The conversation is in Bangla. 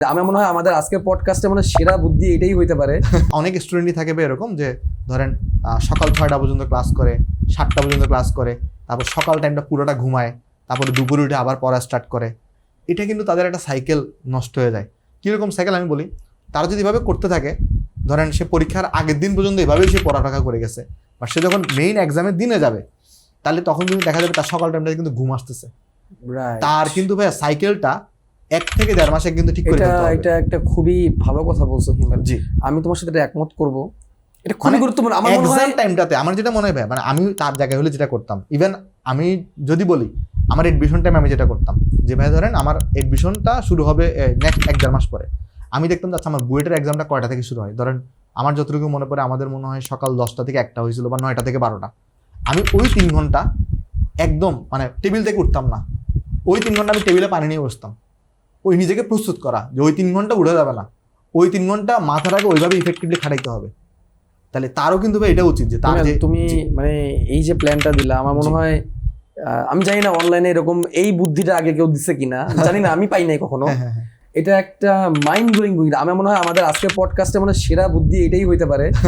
আমার মনে হয় আমাদের আজকের পডকাস্টে মানে সেরা বুদ্ধি এটাই হইতে পারে। অনেক স্টুডেন্টই থাকে বা এরকম যে ধরেন সকাল ছয়টা পর্যন্ত ক্লাস করে সাতটা পর্যন্ত ক্লাস করে তারপর সকাল টাইমটা পুরোটা ঘুমায় তারপরে দুপুরে উঠে আবার পড়া স্টার্ট করে। এটা কিন্তু তাদের একটা সাইকেল নষ্ট হয়ে যায়। কীরকম সাইকেল আমি বলি তারা যদি এভাবে করতে থাকে ধরেন সে পরীক্ষার আগের দিন পর্যন্ত এভাবেই সে পড়ালেখা করে গেছে বা সে যখন মেইন এক্সামের দিনে যাবে তাহলে তখন কিন্তু দেখা যাবে তার সকাল টাইমটা কিন্তু ঘুম আসতেছে। তার কিন্তু ভাই সাইকেলটা এক থেকে দেড় মাসে কিন্তু ঠিক করে এটা এটা একটা খুবই ভালো কথা বলছো হিমেল জি। আমি তোমার সাথে এটা একমত করব। এটা খুবই মানে গুরুত্বপূর্ণ। আমার মনে হয় টাইমটাতে আমার যেটা মনে হয় মানে আমি তার জায়গায় হলে যেটা করতাম। ইভেন আমি যদি বলি আমার এডমিশন টাইমে আমি যেটা করতাম যে ভাই ধরেন আমার এডমিশনটা শুরু হবে নেক্সট এক দেড় মাস পরে। আমি দেখতাম যে আচ্ছা আমার বুয়েটের এক্সামটা কয়টা থেকে শুরু হয়? ধরেন আমার যতটুকু মনে পড়ে আমাদের মনে হয় সকাল দশটা থেকে একটা হয়েছিল বা নয়টা থেকে বারোটা। আমি ওই তিন ঘণ্টা একদম মানে টেবিল থেকে উঠতাম না। ওই তিন ঘণ্টা আমি টেবিলে পানি নিয়ে বসতাম। ওই নিজেকে প্রস্তুত করা যে ওই তিন ঘণ্টা উঠে যাবে না। ওই তিন ঘণ্টা মাথাটাকে ওইভাবে ইফেক্টিভলি খাটাইতে হবে। তাহলে তারও কিন্তু ভাই এটা উচিত যে তার যে তুমি মানে এই যে প্ল্যানটা দিলা আমার মনে হয় আহ, আমি জানি না অনলাইনে এরকম এই বুদ্ধিটা আগে কেউ দিচ্ছে কিনা। জানি না আমি পাই নাই কখনো। হ্যাঁ, হ্যাঁ, হ্যাঁ। এটা একটা মাইন্ড ব্লোয়িং বুদ্ধি। আমার মনে হয় আমাদের আজকের পডকাস্টে মানে সেরা বুদ্ধি এটাই হইতে পারে।